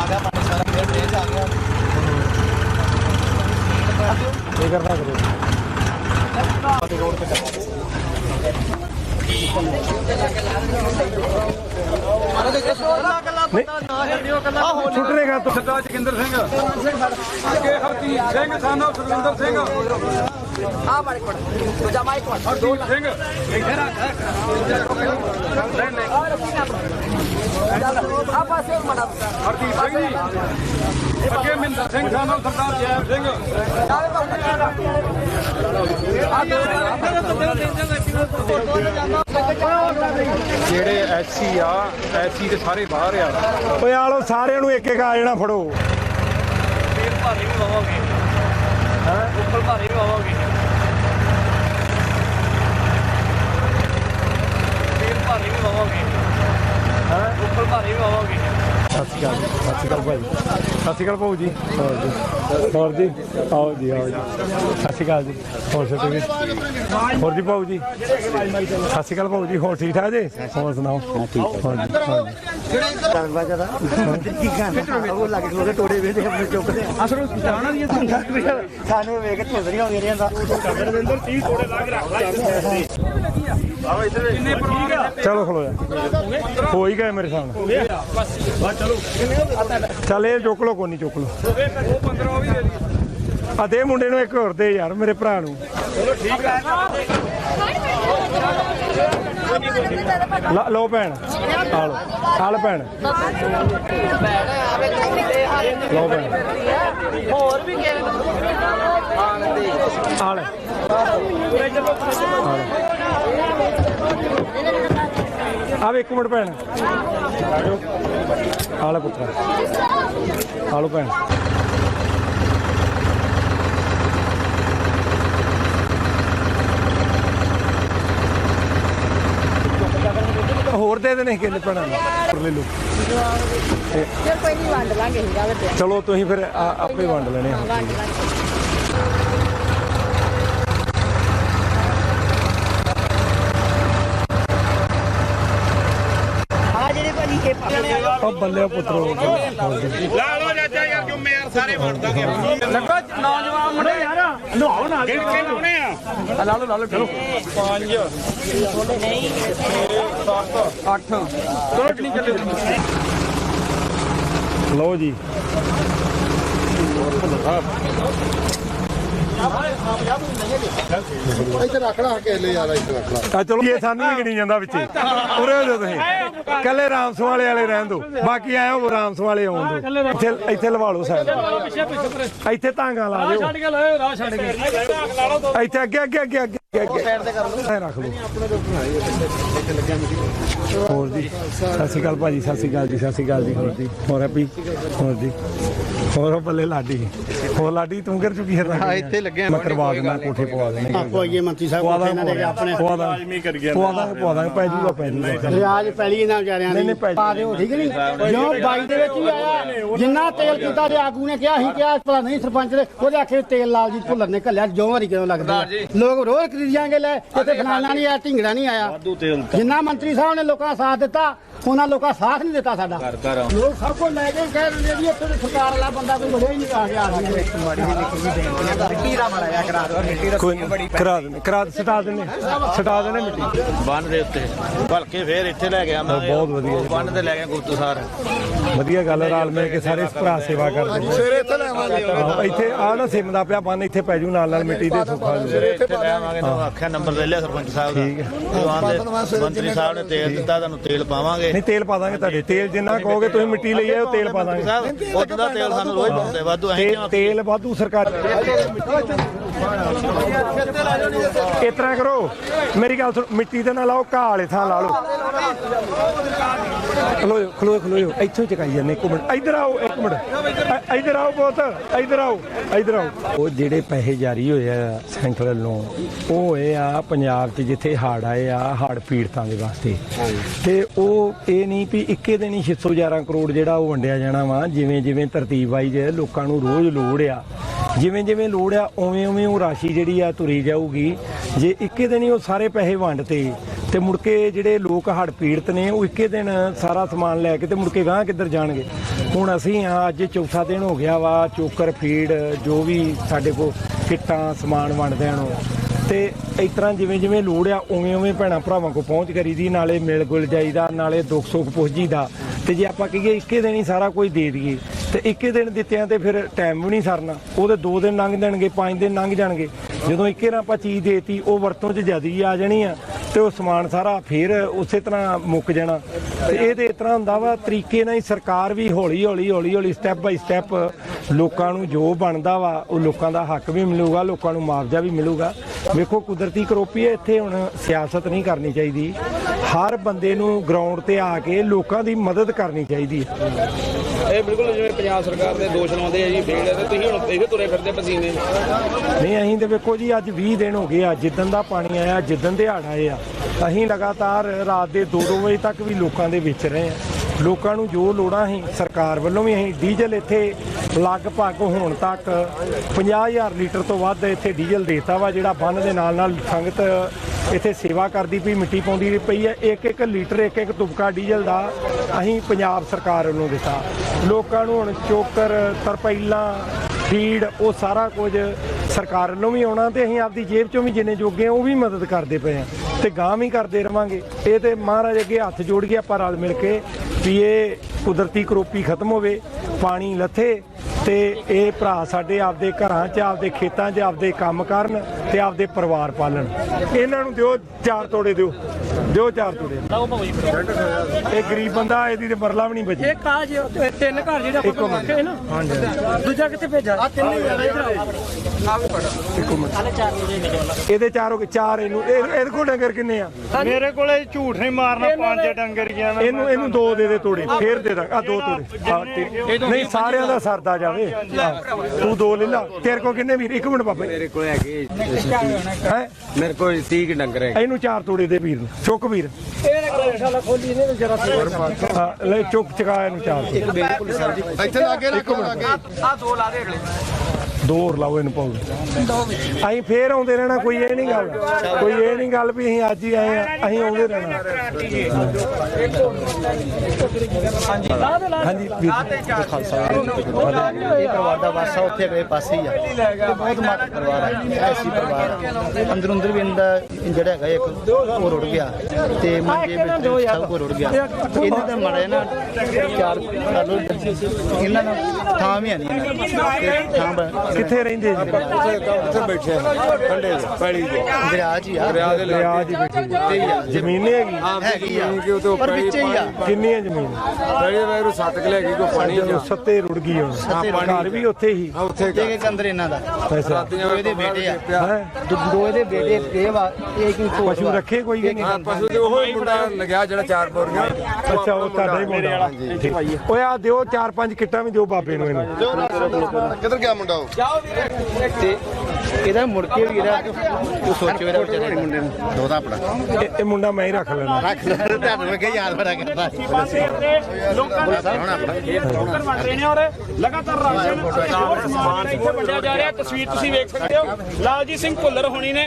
ਆ ਗਿਆ ਪਾਣੀ ਸਾਰਾ ਫੇਰ ਤੇਜ਼ ਆ ਗਿਆ ਇਹ ਕਰਨਾ ਕਰੋ ਛੁੱਟਨੇ ਗਾ ਤੋ ਸਰਦਾਰ ਜਗਿੰਦਰ ਸਿੰਘ ਅੱਗੇ ਹਰਜੀਤ ਸਿੰਘ ਸਾਨੂੰ ਸੁਖਵਿੰਦਰ ਸਿੰਘ ਆ। ਬੜੇ ਕੋਲ ਦੂਜਾ ਮਾਈਕ ਕੋਲ ਹਰਜੀਤ ਸਿੰਘ ਇੱਥੇ ਰੱਖ ਆ ਪਾਸੇ ਮੜਾ ਹਰਜੀਤ ਸਿੰਘ ਜੀ ਅੱਗੇ ਮਹਿੰਦਰ ਸਿੰਘ ਸਾਨੂੰ ਸਰਦਾਰ ਜੈਬ ਸਿੰਘ ਜਿਹੜੇ ਐਸਸੀ ਆ ਐਸਸੀ ਦੇ ਸਾਰੇ ਬਾਹਰ ਆ। ਓਏ ਆਲੋ ਸਾਰਿਆਂ ਨੂੰ ਇੱਕ ਇੱਕ ਆ ਜਾਣਾ ਫੜੋ। ਤੇਲ ਭਾਰੀ ਵੀ ਵਾਵਾਂਗੇ ਹਾਂ ਉੱਪਰ ਭਾਰੀ ਵੀ ਵਾਵਾਂਗੇ ਤੇਲ ਭਾਰੀ ਵੀ ਵਾਵਾਂਗੇ ਹਾਂ ਉੱਪਰ ਭਾਰੀ ਵੀ ਵਾਵਾਂਗੇ ਸਤਿ ਸ਼੍ਰੀ ਅਕਾਲ ਸਤਿ ਸ਼੍ਰੀ ਅਕਾਲ ਭਾਈ। ਸਤਿ ਸ਼੍ਰੀ ਅਕਾਲ ਭਾਊ ਜੀ। ਹੋਰ ਜੀ। ਹੋਰ ਜੀ ਆਓ ਜੀ ਆਓ ਜੀ। ਸਤਿ ਸ਼੍ਰੀ ਅਕਾਲ ਜੀ। ਹੋਰ ਛੋਟੇ ਵੀ ਹੋਰ ਜੀ ਭਾਊ ਜੀ। ਸਤਿ ਸ਼੍ਰੀ ਅਕਾਲ ਭਾਊ ਜੀ। ਹੋਰ ਠੀਕ ਠਾਕ ਜੀ? ਹੋਰ ਸੁਣਾਓ? ਠੀਕ। ਹੋਰ ਜੀ ਹੋਰ ਜੀ। ਚੱਲਵਾ ਜਦਾ ਕੀ ਕਹਿੰਦਾ ਉਹ ਲੱਗ ਲੋਗੇ ਟੋੜੇ ਵੇਦੇ ਆਪਣੇ ਚੁੱਕਦੇ ਅਸਲ ਜਾਣਾ ਦੀ ਸਾਨੂੰ ਵੇਖ ਕੇ ਝੁੰਦਰੀਆਂ ਹੋ ਗਈਆਂ ਦਾ ਚਲੋ ਖਲੋ ਜਾ। ਹੋ ਹੀ ਗਏ ਮੇਰੇ ਸਾਹਮਣੇ। ਚੱਲ ਇਹ ਚੁੱਕ ਲੋ ਕੋਈ ਚੁੱਕ ਲੋ ਉਹ 15 ਉਹ ਵੀ ਦੇ ਦੀ ਆ ਦੇ ਮੁੰਡੇ ਨੂੰ ਇੱਕ ਹੋਰ ਦੇ ਯਾਰ, ਮੇਰੇ ਭਰਾ ਨੂੰ। ਲਾ- ਲਓ ਭੈਣ ਆ ਲਓ ਆ ਲਓ। ਭੈਣ। ਲਓ ਭੈਣ। ਹੋਰ ਵੀ ਕਿਹੜੇ ਲੈ। ਇੱਕ ਮਿੰਟ ਭੈਣ। ਆ ਲੈ ਪੁੱਤਰਾ। ਲਓ ਭੈਣ। ਹੋਰ ਦੇ ਦੇਣੇ ਕਿੰਨੇ ਹੋਰ ਲੈ ਲਓ ਚਲ ਕੋਈ ਨਹੀਂ ਵੰਡ ਲਾਂਗੇ ਹੀਰਾ ਵੱਡੇ ਚਲੋ ਤੁਸੀਂ ਫਿਰ ਆ- ਆਪੇ ਵੰਡ ਲੈਣੇ ਆ। ਵੰਡ ਲਾਂਗੇ। ਆ ਜਿਹੜੇ ਭਾਜੀ ਇਹ ਪਾਣੇ ਆ। ਉਹ ਬੱਲੇ ਪੁੱਤਰੋ ਲੱਗੋ ਨੌਜਵਾਨ ਮੁੰਡੇ ਯਾਰ। ਨਹਾਓ ਨਾ ਕਿਹੜੇ ਲਾਉਣੇ ਆ? ਲਾ ਲਓ ਲਾ ਲਓ ਚਲੋ। 5 7 8 ਚਲੋ ਕਿੰਨੀ ਚੱਲੇ। ਲਓ ਜੀ। ਇੱਥੇ ਰੱਖ ਲਾ ਕੇਲੇ ਯਾਰ ਇੱਥੇ ਰੱਖ ਲਾ। ਆ ਚਲੋ ਇਹ ਸਾਨੂੰ ਨਹੀਂ ਗਿਣੀ ਜਾਂਦਾ ਵਿੱਚ ਉਰੇ ਹੋ ਜਾਓ ਤੁਸੀਂ। ਕੱਲੇ ਰਾਮਸੋਂ ਵਾਲੇ ਵਾਲੇ ਰਹਿਣ ਦਿਓ। ਬਾਕੀ ਆਏ ਉਹ ਰਾਮਸੋਂ ਵਾਲੇ ਆਉਣ ਦਿਓ। ਇੱਥੇ ਇੱਥੇ ਲਵਾ ਲਓ ਸਾਈਡ। ਇੱਥੇ ਤਾਂਗਾ ਲਾ ਦਿਓ। ਇੱਥੇ ਅੱਗੇ ਅੱਗੇ ਅੱਗੇ ਅੱਗੇ। ਅੱਗੇ ਸਾਈਡ ਤੇ ਕਰ ਲਓ ਰੱਖ ਲਓ ਹੋਰ ਜੀ ਸਤਿ ਸ਼੍ਰੀ ਅਕਾਲ ਭਾਜੀ ਸਤਿ ਸ਼੍ਰੀ ਅਕਾਲ ਜੀ ਸਤਿ ਸ਼੍ਰੀ ਅਕਾਲ ਜੀ ਹੋਰ ਜੀ ਹੋਰ ਹੈਪੀ ਹੋਰ ਜੀ। ਹੋਰ ਉਹ ਬੱਲੇ ਲਾਡੀ। ਹੋਰ ਲਾਡੀ ਤੂੰ ਕਰ ਚੁੱਕੀ ਹੈ ਹਾਂ ਇੱਥੇ ਲੱਗੇ ਮੈਂ ਕਰਵਾ ਦੇਣਾ ਕੋਠੇ ਪਵਾ ਦੇਣੇ ਆਪੋ ਆਈਏ ਮੰਤਰੀ ਸਾਹਿਬ ਪਵਾ ਕੋਠੇ ਇਹਨਾਂ ਦੇ ਆਪਣੇ ਪਵਾ ਦਾਂਗੇ। ਪਵਾ ਦਾਂਗੇ ਪਵਾ ਦਾਂਗੇ ਪੈ ਜੂਗਾ ਪੈ ਜੂਗਾ। ਰਿਆਜ ਪੈਲੀ ਇਹਨਾਂ ਵਿਚਾਰਿਆਂ ਨਹੀਂ, ਦੀ ਨਹੀਂ, ਪੈ- ਪਾ ਦਿਓ ਠੀਕ ਨਹੀਂ? ਜੋ ਬਾਈ ਦੇ ਵਿੱਚ ਵੀ ਆਇਆ ਜਿੰਨਾ ਤੇਲ ਕੀਤਾ ਤੇ ਆਗੂ ਨੇ ਕਿਹਾ ਸੀ ਕਿਹਾ ਭਲਾ ਨਹੀਂ ਸਰਪੰਚ ਨੇ ਉਹਦੇ ਆਖੇ ਤੇਲ ਲਾਲ ਜੀ ਭੁੱਲਰ ਨੇ ਘੱਲਿਆ ਜੋ ਵਾਰੀ ਕਿਉਂ ਲੱਗਦਾ ਲੋਕ ਰੋਜ਼ ਜਾਂਗੇ ਲੈ ਇੱਥੇ ਫਲਾਣਾ ਨਹੀਂ ਆਇਆ ਢਿੰਗੜਾ ਨਹੀਂ ਆਇਆ। ਜਿੰਨਾ ਮੰਤਰੀ ਸਾਹਿਬ ਨੇ ਲੋਕਾਂ ਦਾ ਸਾਥ ਦਿੱਤਾ ਉਹਨਾਂ ਲੋਕਾਂ ਸਾਥ ਨਹੀਂ ਦਿੱਤਾ ਸਾਡਾ। ਲੋਕ ਸਭ ਕੁਝ ਲੈ ਕੇ ਕਹਿ ਦਿੰਦੇ ਜੀ ਇੱਥੇ ਸਰਕਾਰ ਵਾਲਾ ਬੰਦਾ ਕੋਈ ਵੜਿਆ ਹੀ ਨਹੀਂ ਆ ਗਿਆ ਕੀਰਾ ਮੜਾਇਆ ਕਰਾ ਦੋ ਮਿੱਟੀ ਕੋਈ ਨੀ, ਕਰਾ ਦਿੰਦੇ ਕਰਾ ਸਟਾ ਦਿੰਦੇ ਸਟਾ ਦਿੰਦੇ ਮਿੱਟੀ। ਬੰਨ ਦੇ ਉੱਤੇ। ਭਲਕੇ ਫੇਰ ਇੱਥੇ ਲੈ ਗਿਆ ਮੈਂ। ਬਹੁਤ ਵਧੀਆ। ਬੰਨ ਤੇ ਲੈ ਗਿਆ ਗੁੱਤੂ ਸਾਰ। ਵਧੀਆ ਗੱਲ ਹੈ, ਰਲ ਮਿਲ ਕੇ ਸਾਰੇ ਭਰਾ ਸੇਵਾ ਕਰਦੇ ਨੇ। ਸਵੇਰੇ ਇੱਥੇ ਲੈਵਾਂਗੇ ਹਾਂ, ਇੱਥੇ ਆ ਨਾ ਸਿਮ ਦਾ ਪਿਆ ਬੰਨ ਇੱਥੇ ਪੈ ਜੂ ਨਾਲ ਨਾਲ ਮਿੱਟੀ ਦੇ ਸੁੱਖਾ ਜੀ ਇੱਥੇ ਲੈ ਆਵਾਂਗੇ ਨੂੰ ਆਖਿਆ ਨੰਬਰ ਲੈ ਲਿਆ ਸਰਪੰਚ ਸਾਹਿਬ ਦਾ। ਠੀਕ ਹੈ। ਜਵਾਨ ਦੇ ਮੰਤਰੀ ਸਾਹਿਬ ਨੇ ਤੇਲ ਦਿੱਤਾ ਤੁਹਾਨੂੰ ਤੇਲ ਪਾਵਾਂਗੇ। ਨਹੀਂ ਤੇਲ ਪਾ ਦਾਂਗੇ ਤੁਹਾਡੇ। ਤੇਲ ਜਿੰਨਾ ਕਹੋਗੇ ਤੁਸੀਂ ਮਿੱਟੀ ਲਈ ਆਓ ਤੇਲ ਪਾ ਦਾਂਗੇ। ਸਾਹਿਬ ਦਾ ਤੇਲ ਸਾਨੂੰ ਰੋਜ਼ ਪਾਉਂਦੇ ਵਾਧੂ ਅਸੀਂ ਤੇ ਕਿਉਂ ਤੇਲ ਵਾਧੂ ਸਰਕਾਰ ਇਸ ਤਰ੍ਹਾਂ ਕਰੋ ਮੇਰੀ ਗੱਲ ਸੁਣ ਮਿੱਟੀ ਤੇ ਨਾ ਲਾਓ ਘਾਹ ਵਾਲੇ ਥਾਂ ਲਾ ਲਓ। ਖਲੋਇਓ ਖਲੋਇਓ ਖਲੋਇਓ ਇੱਥੋਂ ਚਕਾਈ ਜਾਂਦੇ, ਇੱਕ ਮਿੰਟ। ਇੱਧਰ ਆਓ, ਇੱਕ ਮਿੰਟ। ਇੱਧਰ ਆਓ ਪੁੱਤ, ਇੱਧਰ ਆਓ ਇੱਧਰ ਆਓ। ਉਹ ਜਿਹੜੇ ਪੈਸੇ ਜਾਰੀ ਹੋਏ ਆ ਸੈਂਟਰਲ ਵੱਲੋਂ, ਉਹ ਹੋਏ ਆ ਪੰਜਾਬ 'ਚ ਜਿੱਥੇ ਹੜ੍ਹ ਆਏ ਆ ਹੜ੍ਹ ਪੀੜਤਾਂ ਦੇ ਵਾਸਤੇ। ਤੇ ਉਹ ਇਹ ਨਹੀਂ ਵੀ ਇੱਕੇ ਦਿਨ ਹੀ 611 ਕਰੋੜ ਜਿਹੜਾ ਉਹ ਵੰਡਿਆ ਜਾਣਾ ਵਾ, ਜਿਵੇਂ ਜਿਵੇਂ ਤਰਤੀਬ ਆਈ ਜੇ, ਲੋਕਾਂ ਨੂੰ ਰੋਜ਼ ਲੋੜ ਆ। ਜਿਵੇਂ ਜਿਵੇਂ ਲੋੜ ਆ, ਉਵੇਂ ਉਵੇਂ ਉਹ ਰਾਸ਼ੀ ਜਿਹੜੀ ਆ ਤੁਰੀ ਜਾਊਗੀ। ਜੇ ਇੱਕੇ ਦਿਨ ਹੀ ਉਹ ਸਾਰੇ ਪੈਸੇ ਵੰਡਤੇ ਤੇ ਮੁੜ ਕੇ ਜਿਹੜੇ ਲੋਕ ਹੜ੍ਹ ਪੀੜਤ ਨੇ, ਉਹ ਇੱਕੇ ਦਿਨ ਸਾਰਾ ਸਮਾਨ ਲੈ ਕੇ ਤੇ ਮੁੜ ਕੇ ਗਾਂ ਕਿੱਧਰ ਜਾਣਗੇ? ਹੁਣ ਅਸੀਂ ਆ ਅੱਜ ਚੌਥਾ ਦਿਨ ਹੋ ਗਿਆ ਵਾ, ਚੋਕਰ ਫੀਡ ਜੋ ਵੀ ਸਾਡੇ ਕੋਲ ਕਿੱਟਾਂ, ਸਮਾਨ ਵੰਡਦਿਆਂ ਨੂੰ ਤੇ ਇਸ ਤਰ੍ਹਾਂ ਜਿਵੇਂ ਜਿਵੇਂ ਲੋੜ ਆ ਉਵੇਂ ਉਵੇਂ ਭੈਣਾਂ ਭਰਾਵਾਂ ਕੋ ਪਹੁੰਚ ਕਰੀਦੀ ਨਾਲੇ ਮਿਲ ਗੁਲ ਜਾਈਦਾ, ਨਾਲੇ ਦੁੱਖ ਸੁੱਖ ਪੁੱਛ ਜੀਦਾ ਤੇ ਜੇ ਆਪਾਂ ਕਹੀਏ ਇੱਕੇ ਦਿਨ ਹੀ ਸਾਰਾ ਕੁਝ ਦੇ ਦਈਏ, ਤੇ ਇੱਕੇ ਦਿਨ ਦਿੱਤਿਆਂ ਤੇ ਫਿਰ ਟਾਈਮ ਵੀ ਨਹੀਂ ਸਰਨਾ। ਉਹਦੇ 2 ਦਿਨ ਲੰਘ ਜਾਣਗੇ 5 ਦਿਨ ਲੰਘ ਜਾਣਗੇ। ਜਦੋਂ ਇੱਕੇ ਨਾਲ ਆਪਾਂ ਚੀਜ਼ ਦੇਤੀ, ਉਹ ਵਰਤੋਂ 'ਚ ਜ਼ਿਆਦੀ ਆ ਜਾਣੀ ਆ। ਤੇ ਉਹ ਸਮਾਨ ਸਾਰਾ ਫਿਰ ਉਸੇ ਤਰ੍ਹਾਂ ਮੁੱਕ ਜਾਣਾ। ਤੇ ਇਹ ਤੇ ਇਸ ਤਰ੍ਹਾਂ ਹੁੰਦਾ ਵਾ, ਤਰੀਕੇ ਨਾਲ ਹੀ ਸਰਕਾਰ ਵੀ ਹੌਲੀ ਹੌਲੀ ਹੌਲੀ ਹੌਲੀ ਸਟੈਪ ਬਾਈ ਸਟੈਪ ਲੋਕਾਂ ਨੂੰ ਜੋ ਬਣਦਾ ਵਾ, ਉਹ ਲੋਕਾਂ ਦਾ ਹੱਕ ਵੀ ਮਿਲੂਗਾ, ਲੋਕਾਂ ਨੂੰ ਮੁਆਵਜ਼ਾ ਵੀ ਮਿਲੂਗਾ। ਵੇਖੋ, ਕੁਦਰਤੀ ਕਰੋਪੀ ਹੈ, ਇੱਥੇ ਹੁਣ ਸਿਆਸਤ ਨਹੀਂ ਕਰਨੀ ਚਾਹੀਦੀ। ਹਰ ਬੰਦੇ ਨੂੰ ਗਰਾਊਂਡ ਤੇ ਆ ਕੇ ਲੋਕਾਂ ਦੀ ਮਦਦ ਕਰਨੀ ਚਾਹੀਦੀ ਹੈ। ਇਹ ਬਿਲਕੁਲ ਜਿਵੇਂ ਪੰਜਾਬ ਸਰਕਾਰ ਦੇ ਦੋਸ਼ ਲਾਉਂਦੇ ਆ ਜੀ ਫੇਲ ਹੈ ਤੇ ਤੁਸੀਂ ਹੁਣ ਇਹਦੇ ਤੁਰੇ ਫਿਰਦੇ ਪਸੀਨੇ ਨਹੀਂ, ਅਸੀਂ ਤੇ ਵੇਖੋ ਜੀ, ਅੱਜ 20 ਦਿਨ ਹੋ ਗਏ ਆ, ਜਿੱਦਣ ਦਾ ਪਾਣੀ ਆਇਆ, ਜਿੱਦਣ ਹੜ ਆਏ ਆ, ਅਸੀਂ ਲਗਾਤਾਰ ਰਾਤ ਦੇ 2-2 ਵਜੇ ਤੱਕ ਵੀ ਲੋਕਾਂ ਦੇ ਵਿੱਚ ਰਹੇ ਆ। ਲੋਕਾਂ ਨੂੰ ਜੋ ਲੋੜਾਂ ਸੀ ਸਰਕਾਰ ਵੱਲੋਂ ਵੀ ਅਸੀਂ ਡੀਜ਼ਲ ਇੱਥੇ ਲਗਭਗ ਹੁਣ ਤੱਕ 50000 ਲੀਟਰ ਤੋਂ ਵੱਧ ਇੱਥੇ ਡੀਜ਼ਲ ਦੇਤਾ ਵਾ, ਜਿਹੜਾ ਬੰਨ ਦੇ ਨਾਲ ਨਾਲ ਸੰਗਤ ਇੱਥੇ ਸੇਵਾ ਕਰਦੀ ਪਈ, ਮਿੱਟੀ ਪਾਉਂਦੀ ਪਈ ਹੈ। ਇੱਕ ਇੱਕ ਲੀਟਰ, ਇੱਕ ਇੱਕ ਤੁਪਕਾ ਡੀਜ਼ਲ ਦਾ ਅਸੀਂ ਪੰਜਾਬ ਸਰਕਾਰ ਵੱਲੋਂ ਦਿੱਤਾ। ਲੋਕਾਂ ਨੂੰ ਹੁਣ ਚੋਕਰ, ਤਰਪਾਈਲਾਂ, ਫੀਡ, ਉਹ ਸਾਰਾ ਕੁਝ ਸਰਕਾਰ ਵੱਲੋਂ ਵੀ ਆਉਣਾ ਤੇ ਅਸੀਂ ਆਪਦੀ ਜੇਬ ਚੋਂ ਵੀ ਜਿੰਨੇ ਜੋਗੇ ਆ, ਉਹ ਵੀ ਮਦਦ ਕਰਦੇ ਪਏ ਆ। ਤੇ ਗਾਂ ਵੀ ਕਰਦੇ ਰਵਾਂਗੇ। ਇਹ ਤੇ ਮਹਾਰਾਜ ਅੱਗੇ ਹੱਥ ਜੋੜ ਕੇ ਆਪਾਂ ਰਲ ਮਿਲ ਕੇ ਵੀ ਇਹ ਕੁਦਰਤੀ ਕਰੋਪੀ ਖਤਮ ਹੋਵੇ, ਪਾਣੀ ਲੱਥੇ ਤੇ ਇਹ ਭਰਾ ਸਾਡੇ ਆਪਦੇ ਘਰਾਂ 'ਚ ਆਪਦੇ ਖੇਤਾਂ 'ਚ ਆਪਦੇ ਕੰਮ ਕਰਨ ਤੇ ਆਪਦੇ ਪਰਿਵਾਰ ਪਾਲਣ। ਇਹਨਾਂ ਨੂੰ ਦਿਓ ਚਾਰ ਤੋੜੇ ਦਿਓ। ਦਿਓ ਚਾਰ ਤੋੜੇ ਇਹ ਗਰੀਬ ਬੰਦਾ ਇਹਦੀ ਤੇ ਮਰਲਾ ਵੀ ਨਹੀਂ ਬਚੀ ਇਹ ਕਾਜ ਤਿੰਨ ਘਰ ਜਿਹੜੇ ਆਪਾਂ ਰੱਖੇ ਨਾ ਦੂਜਾ ਕਿੱਥੇ ਭੇਜਾ ਆ ਤਿੰਨ ਇਹਦੇ ਚਾਰ ਹੋ ਗਏ ਚਾਰ ਇਹਨੂੰ ਇਹ- ਇਹਦੇ ਕੋਲ ਡੰਗਰ ਕਿੰਨੇ ਆ? ਮੇਰੇ ਕੋਲੇ ਝੂਠ ਨਹੀਂ ਮਾਰਨਾ ਪੰਜ ਡੰਗਰ ਗਿਆ ਮੈਂ ਇਹਨੂੰ ਇਹਨੂੰ ਦੋ ਦੇ ਦੇ ਤੋੜੇ ਫੇਰ ਦੇ ਦਾਂ ਆ ਦੋ ਤੋੜੇ। ਹਾਂ, ਤੇ- ਨਹੀਂ ਸਾਰਿਆਂ ਦਾ ਸਰਦਾ ਜਾਵੇ। ਹਾਂ, ਤੂੰ ਦੋ ਲੈ ਲਾ। ਤੇਰੇ ਕੋ ਕਿੰਨੇ ਵੀਰ? ਇੱਕ ਮਿੰਟ ਬਾਬਾ ਮੇਰੇ ਕੋਲ ਹੈਗੇ ਹੈ? ਮੇਰੇ ਕੋਲ 30 ਕੁ ਡੰਗਰ ਹੈ ਇਹਨੂੰ ਚਾਰ ਤੋੜੇ ਦੇ ਵੀਰ ਨੂੰ। ਚੁੱਕ ਵੀਰ। ਹਾਂ, ਲੈ ਚੁੱਕ ਚਕਾ ਇਹਨੂੰ ਚਾਰ। ਇੱਥੇ ਲਾਗੇ ਰੱਖੋ ਲਾਗੇ ਆ ਦੋ ਲਾ ਦੇ ਅਗਲੇ। ਦੋ ਹੋਰ ਲਾਓ ਇਹਨੂੰ ਪਾਉ ਅਸੀਂ ਫੇਰ ਆਉਂਦੇ ਰਹਿਣਾ, ਕੋਈ ਇਹ ਨਹੀਂ ਗੱਲ, ਕੋਈ ਇਹ ਨਹੀਂ ਗੱਲ ਵੀ ਅਸੀਂ ਅੱਜ ਹੀ ਆਏ ਆ ਅਸੀਂ ਆਉਂਦੇ ਰਹਿਣਾ। ਹਾਂਜੀ, ਵੀਰ ਇਹ ਪਰਿਵਾਰ ਦਾ ਵਾਸਾ ਉੱਥੇ ਅਗਲੇ ਪਾਸੇ ਹੀ ਆ। ਇਹ ਬਹੁਤ ਮਾਤ ਪਰਿਵਾਰ ਹੈ ਐਸੀ ਪਰਿਵਾਰ ਆ। ਅੰਦਰ ਅੰਦਰ ਵੀ ਇਹਦਾ ਜਿਹੜਾ ਹੈਗਾ, ਇੱਕ ਉਹ ਰੁੜ ਗਿਆ। ਤੇ ਮੰਜੇ ਵਿੱਚ ਸਭ ਕੁਝ ਰੁੜ ਗਿਆ। ਇਹਨਾਂ ਦਾ ਮੜਾ ਨਾ ਚਾਰ ਕਰ ਲਓ ਇਹਨਾਂ ਦਾ ਥਾਂ ਵੀ ਹੈ ਨਹੀਂ। ਇਹਨਾਂ ਦੀ। ਤੇ ਥਾਂ ਬ- ਕਿੱਥੇ ਰਹਿੰਦੇ ਜੀ? ਉੱਥੇ ਬੈਠੇ ਠੰਡੇ ਪੈਲੀ ਦੇ ਦਰਿਆ 'ਚ ਹੀ ਆ। ਦਰਿਆ ਦੇ ਦਰਿਆ ਦੀ ਬੈਠੀ ਜ਼ਮੀਨ ਨਹੀਂ ਹੈਗੀ? ਹੈਗੀ ਆ। ਕਿ ਉਹ ਤੋਂ ਪਰ ਵਿੱਚ ਹੀ ਆ। ਕਿੰਨੀ ਹੈ ਜ਼ਮੀਨ? ਪੈਲੀ ਵੈਰੂ ਸੱਤ ਕਿ ਲੈ ਗਈ ਕੋ ਪਾਣੀ ਜਦੋਂ ਸੱਤੇ ਰੁੜ ਗਈ ਹੁਣ। ਘਰ ਵੀ ਉੱਥੇ ਹੀ। ਆ ਉੱਥੇ ਤੇ ਇੱਕ ਅੰਦਰ ਇਹਨਾਂ ਦਾ। ਪੈਸਾ। ਦੋ ਇਹਦੇ ਬੇਟੇ ਆ। ਹੈ ਦੋ ਦੋ ਇਹਦੇ ਬੇਟੇ ਇਹ ਵਾ ਇੱਕ ਇੱਕ ਹੋਰ ਪਸ਼ੂ। ਰੱਖੇ ਕੋਈ ਕਿ ਨਹੀਂ? ਹਾਂ ਪਸ਼ੂ ਤੇ ਉਹ ਮੁੰਡਾ ਲੱਗਿਆ ਜਿਹੜਾ ਚਾਰ ਬੋਰੀਆਂ। ਅੱਛਾ ਉਹ ਤੁਹਾਡਾ ਹੀ ਮੁੰਡਾ। ਓਏ ਆ ਦਿਓ ਚਾਰ ਪੰਜ ਕਿੱਟਾਂ ਵੀ ਦਿਓ ਬਾਬੇ ਨੂੰ ਇਹਨੂੰ। ਕਿੱਧਰ ਗਿਆ ਮੁੰਡਾ ਉਹ? ਤੇ ਇਹਦਾ ਮੁੜ ਕੇ ਵੀ ਇਹਦਾ ਤੂੰ ਸੋਚੋ ਇਹਦਾ ਵਿਚਾਰੇ ਮੁੰਡੇ ਨੂੰ ਦੋਦਾ ਆਪਣਾ। ਇਹ- ਇਹ ਮੁੰਡਾ ਮੈਂ ਹੀ ਰੱਖ ਲੈਣਾ ਰੱਖ ਲੈ। ਤੁਹਾਨੂੰ ਮੈਂ ਕਿਹਾ ਯਾਰ ਬੜਾ ਕਰਦਾ ਲੋਕਾਂ ਦੇ ਲੋਕਰ ਵੰਡ ਰਹੇ ਨੇ ਔਰ ਲਗਾਤਾਰ ਰਾਸ਼ਨ ਸਮਾਨ ਇੱਥੇ ਵੰਡਿਆ ਜਾ ਰਿਹਾ। ਤਸਵੀਰ ਤੁਸੀਂ ਵੇਖ ਸਕਦੇ ਹੋ। ਲਾਲਜੀਤ ਸਿੰਘ ਭੁੱਲਰ ਹੋਣੀ ਨੇ।